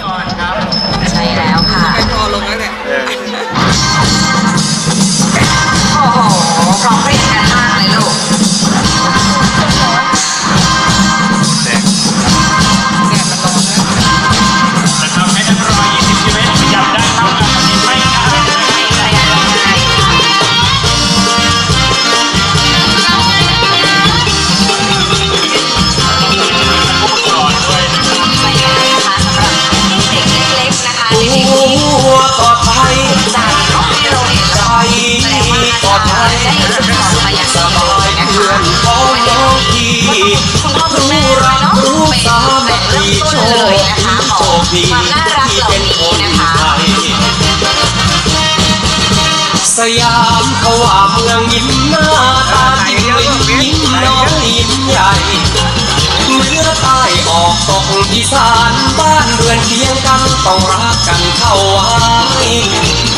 มาีต้นเลยนะคะขโชองความน่ารักที่เหล่าเป็นคนี้นะคะไทยสยามเขาว่าเมืองยิ้มหน้าตายิ้มลิ้นยิ้มน้อยยิ้มใหญ่เหนือใต้ออกตกอีสานบ้านเรือนเคียงกันต้องรักกันเข้าไว้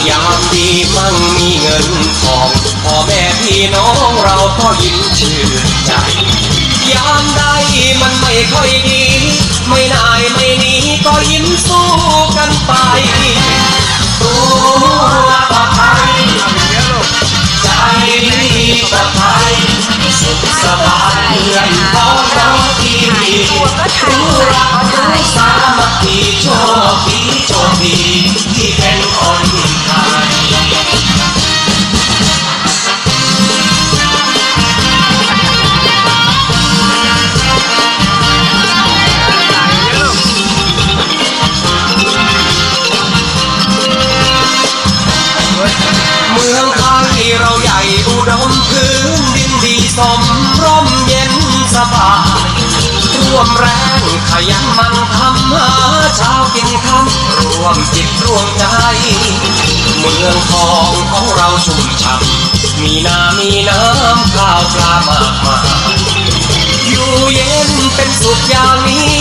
ยามดีมั่งมีเงินทองพ่อแม่พี่น้องเราก็ยิ้มชื่นใจยามใดมันไม่ค่อยดี ไม่นายไม่หนีก็ยิ้มสู้กันไป พื้นดินดีสมร่มเย็นสบาย ร่วมแรงขยันมันทำหาเช้ากินค่ำร่วมจิตร่วมใจ เมืองทองของเราชุ่มฉ่ำมีนามีน้ำข้าวปลามากมายอยู่เย็นเป็นสุขอย่างนี้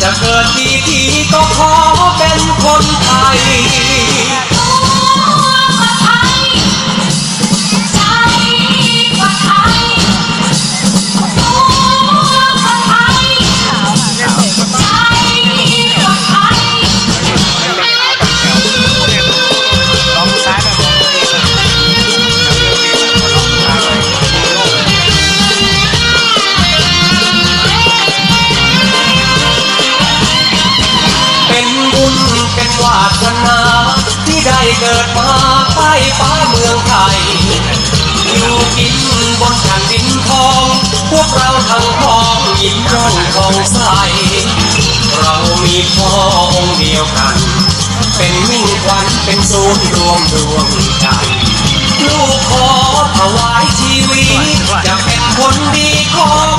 จะเกิดที่ที่ก็ขอเป็นคนไทย เกิดมาใต้ฟ้าเมืองไทย อยู่กินบนแผ่นดินทอง พวกเราทั้งพ้องยิ้มร่องของใส เรามีพ่อองค์เดียวกัน เป็นมิ่งขวัญเป็นศูนย์รวมดวงใจลูกขอถวายชีวิตจะเป็นคนดีของ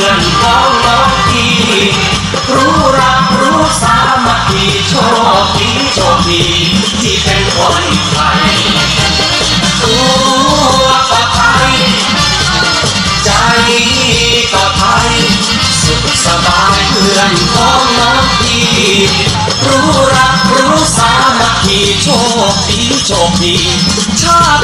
พื่อนพ้องน้องพี่รู้รักรู้สามัคคีโชคดีโชคดีที่เป็นคนไทยตัวปลอดภัยใจปลอดภัยสุขสบายเพื่อนพ้องน้องพี่รู้รักรู้สามัคคีโชคดีโชคดีชา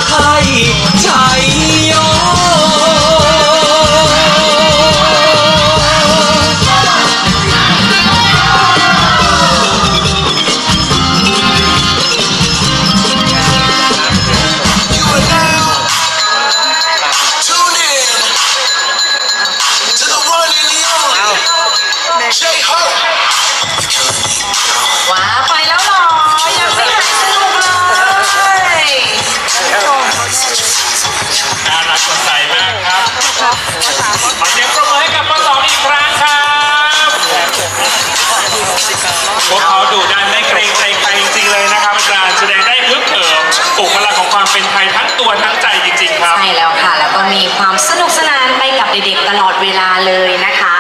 ตัวทั้งใจจริง ๆ ครับ ใช่แล้วค่ะ แล้วก็มีความสนุกสนานไปกับเด็กๆตลอดเวลาเลยนะคะ